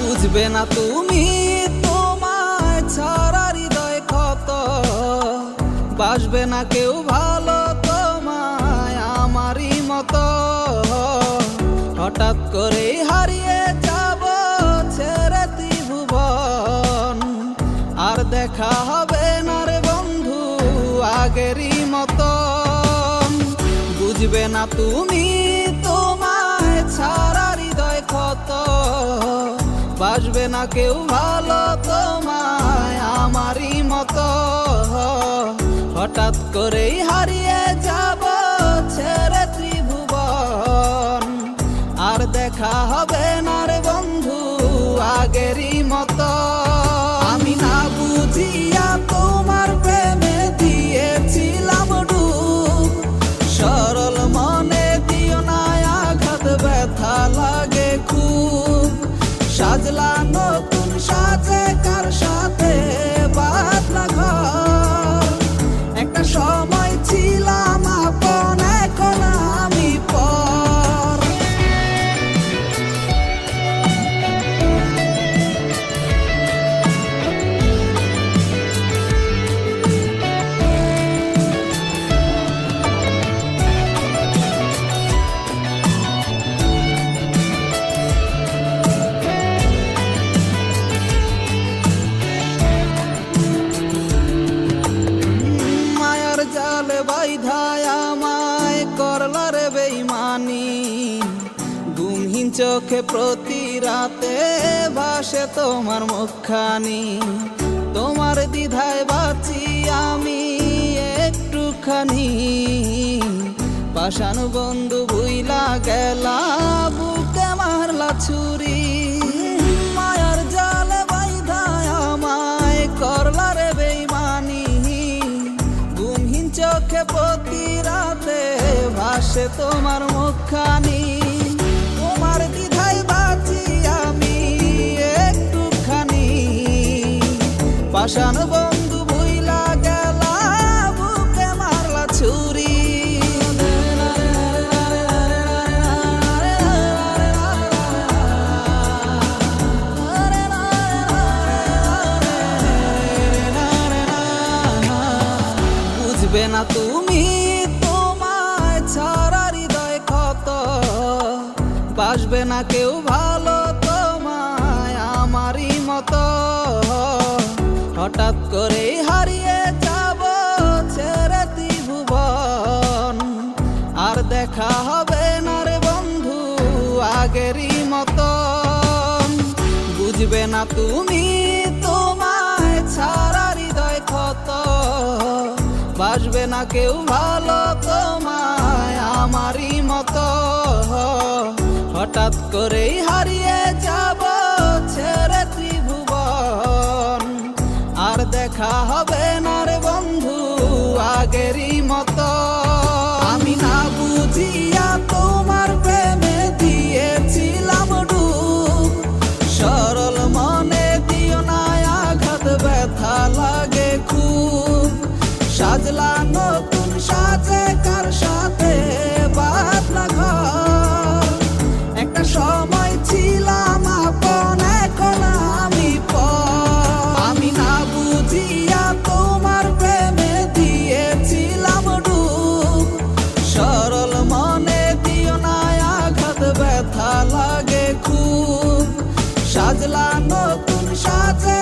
বুঝবে না তুমি তোমায় বাসবে না কেউ ভালো তোমায় আমারই মতো। হঠাৎ করে হারিয়ে যাব ছেড়ে ত্রিভুবন। আর দেখা হবে না রে বন্ধু আগেরই মতন বুঝবে না তুমি তোমায় ছাড়া হৃদয় ক্ষত বাসবে না কেউ ভালো তোমায় হঠাৎ করেই হারিয়ে যাব ছেড়ে ত্রিভুবন। আর দেখা হবে না রে বন্ধু, আগেরই মতো। আমি না বুঝিয়া চোখে প্রতি রাতে ভাসে তোমার মুখখানি। তোমার দ্বিধায় বাঁচি আমি একটুখানি। পাশান বন্ধু ভুইলা গেলা, বুকে মারলা ছুরি। মায়ার জালে বাইধায় আমায় করলা রে বেইমানি। ঘুমহীন চোখে প্রতি রাতে ভাসে তোমার মুখখানি। পাশান বন্ধু ভুইলা গেলা, বুকে মারলা ছুরি। বুঝবে না তুমি তোমায় ছাড়া হৃদয় ক্ষত। বাসবে না কেউ ভালো হঠাৎ করে হারিয়ে যাব ছেড়ে ত্রিভুবন আর দেখা হবে না রে বন্ধু আগেরই মতন। বুঝবে না তুমি তোমায় ছাড়া হৃদয় ক্ষত। বাসবে না কেউ ভালো তোমায় আমারই মতো। হঠাৎ করেই হারিয়ে shots.